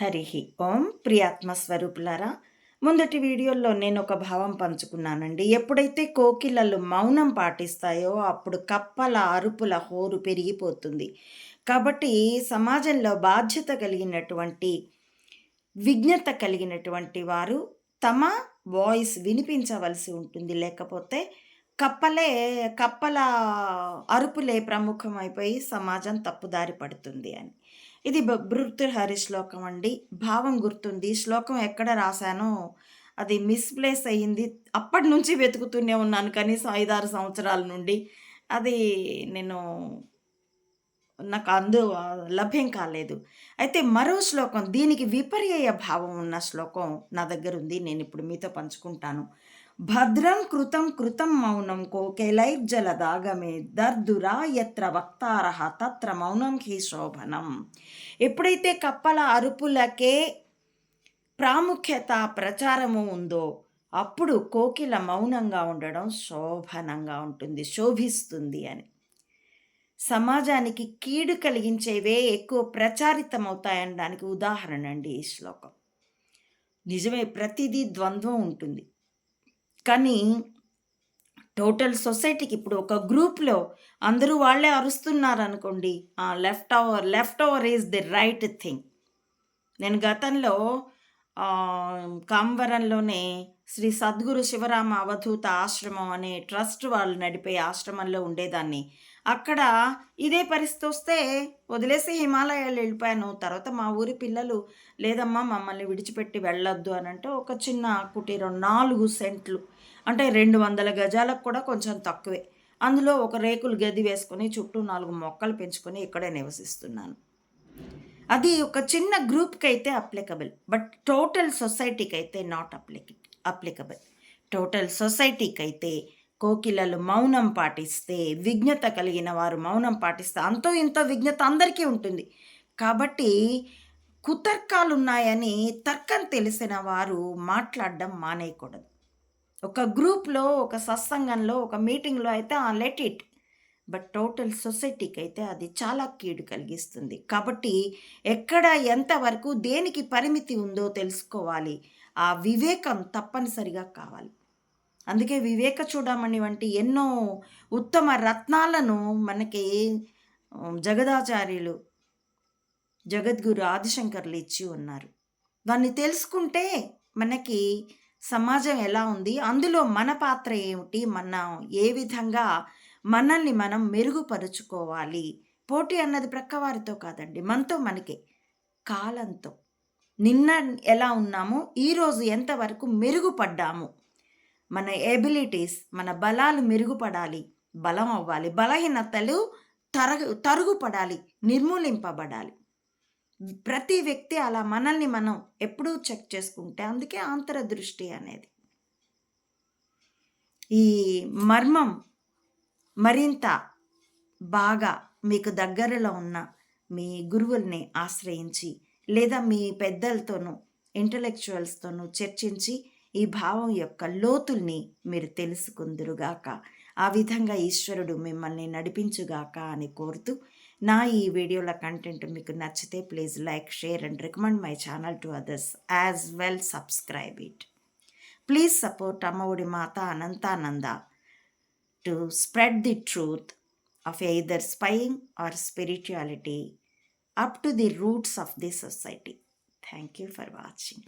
హరి ఓం ప్రియాత్మ స్వరూపులారా ముందటి వీడియోలో నేను ఒక భావం పంచుకున్నానండి. ఎప్పుడైతే కోకిలలు మౌనం పాటిస్తాయో అప్పుడు కప్పల అరుపుల హోరు పెరిగిపోతుంది. కాబట్టి సమాజంలో బాధ్యత కలిగినటువంటి విజ్ఞత కలిగినటువంటి వారు తమ వాయిస్ వినిపించవలసి ఉంటుంది. లేకపోతే కప్పలే కప్పల అరుపులే ప్రముఖమైపోయి సమాజం తప్పుదారి పడుతుంది అని. ఇది భృతృహరి శ్లోకం అండి. భావం గుర్తుంది. శ్లోకం ఎక్కడ రాశానో? అది మిస్ప్లేస్ అయ్యింది. అప్పటి నుంచి వెతుకుతూనే ఉన్నాను కనీసం ఐదారు సంవత్సరాల నుండి. అది నేను నాకు అందు లభ్యం కాలేదు. అయితే మరో శ్లోకం దీనికి విపర్యయ భావం ఉన్న శ్లోకం నా దగ్గర ఉంది నేను ఇప్పుడు మీతో పంచుకుంటాను. భద్రం కృతం కృతం మౌనం కోకెలైర్జలదాగమే దర్దురా ఎత్ర వక్తారహ తత్ర మౌనం హి శోభనం. ఎప్పుడైతే కప్పల అరుపులకే ప్రాముఖ్యత ప్రచారము ఉందో అప్పుడు కోకిల మౌనంగా ఉండడం శోభనంగా ఉంటుంది శోభిస్తుంది అని. సమాజానికి కీడు కలిగించేవే ఎక్కువ ప్రచారితమవుతాయనడానికి ఉదాహరణ అండి ఈ శ్లోకం. నిజమే ప్రతిదీ ద్వంద్వం ఉంటుంది. కానీ టోటల్ సొసైటీకి ఇప్పుడు ఒక గ్రూప్లో అందరూ వాళ్ళే అరుస్తున్నారు అనుకోండి left over left over is the right thing. నేను గతంలో కాంవరంలోనే శ్రీ సద్గురు శివరామ అవధూత ఆశ్రమం అనే ట్రస్ట్ వాళ్ళు నడిపే ఆశ్రమంలో ఉండేదాన్ని. అక్కడ ఇదే పరిస్థితి వస్తే వదిలేసి హిమాలయాలు వెళ్ళిపోయాను. తర్వాత మా ఊరి పిల్లలు లేదమ్మా మమ్మల్ని విడిచిపెట్టి వెళ్ళొద్దు అని అంటే ఒక చిన్న కుటీరం నాలుగు సెంట్లు. అంటే రెండు వందల గజాలకు కూడా కొంచెం తక్కువే. అందులో ఒక రేకులు గది వేసుకొని చుట్టూ నాలుగు మొక్కలు పెంచుకొని ఇక్కడే నివసిస్తున్నాను. అది ఒక చిన్న గ్రూప్కి అయితే అప్లికబుల్ బట్ టోటల్ సొసైటీకి అయితే నాట్ అప్లిక అప్లికబుల్. టోటల్ సొసైటీకి అయితే కోకిలలు మౌనం పాటిస్తే విజ్ఞత కలిగిన వారు మౌనం పాటిస్తే అంతో ఇంతో విజ్ఞత అందరికీ ఉంటుంది. కాబట్టి కుతర్కాలు ఉన్నాయని తర్కం తెలిసిన వారు మాట్లాడడం మానేయకూడదు. ఒక గ్రూప్లో ఒక సత్సంగంలో ఒక మీటింగ్లో అయితే ఆ లెట్ ఇట్. బట్ టోటల్ సొసైటీకి అయితే అది చాలా కీడు కలిగిస్తుంది. కాబట్టి ఎక్కడ ఎంతవరకు దేనికి పరిమితి ఉందో తెలుసుకోవాలి. ఆ వివేకం తప్పనిసరిగా కావాలి. అందుకే వివేక చూడమని వంటి ఎన్నో ఉత్తమ రత్నాలను మనకి జగదాచార్యులు జగద్గురు ఆదిశంకర్లు ఇచ్చి ఉన్నారు. దాన్ని తెలుసుకుంటే మనకి సమాజం ఎలా ఉంది అందులో మన పాత్ర ఏమిటి మన ఏ విధంగా మనల్ని మనం మెరుగుపరుచుకోవాలి. పోటీ అన్నది ప్రక్కవారితో కాదండి మనతో మనకే. కాలంతో. నిన్న ఎలా ఉన్నామో ఈరోజు ఎంతవరకు మెరుగుపడ్డాము. మన ఎబిలిటీస్ మన బలాలు మెరుగుపడాలి బలం అవ్వాలి. బలహీనతలు తరగు తరుగుపడాలి నిర్మూలింపబడాలి. ప్రతి వ్యక్తి అలా మనల్ని మనం ఎప్పుడూ చెక్ చేసుకుంటే అందుకే అంతరదృష్టి అనేది. ఈ మర్మం మరింత బాగా మీకు దగ్గరలో ఉన్న మీ గురువుల్ని ఆశ్రయించి లేదా మీ పెద్దలతోనూ ఇంటలెక్చువల్స్తోనూ చర్చించి ఈ భావం యొక్క లోతుల్ని మీరు తెలుసుకుందురుగాక. ఆ విధంగా ఈశ్వరుడు మిమ్మల్ని నడిపించుగాక అని కోరుతూ నా ఈ వీడియోల కంటెంట్ మీకు నచ్చితే please like share and recommend my channel to others as well subscribe it. Please support Ammaodi Mata Anantananda. to spread the truth of either spying or spirituality up to the roots of the society. Thank you for watching.